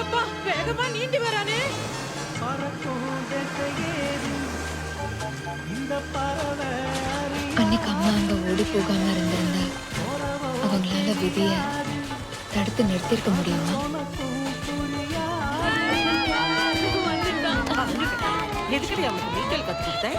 அப்பா வேகமா நீந்தி வரானே அன்னைக்கு அம்மா அங்க ஓடி போகாம இருந்திருந்தா அவங்களால விதிய தடுத்து நிறுத்திருக்க முடியுமா எதுக்கடி அவனுக்கு நீச்சல் கத்து கொடுத்தேன்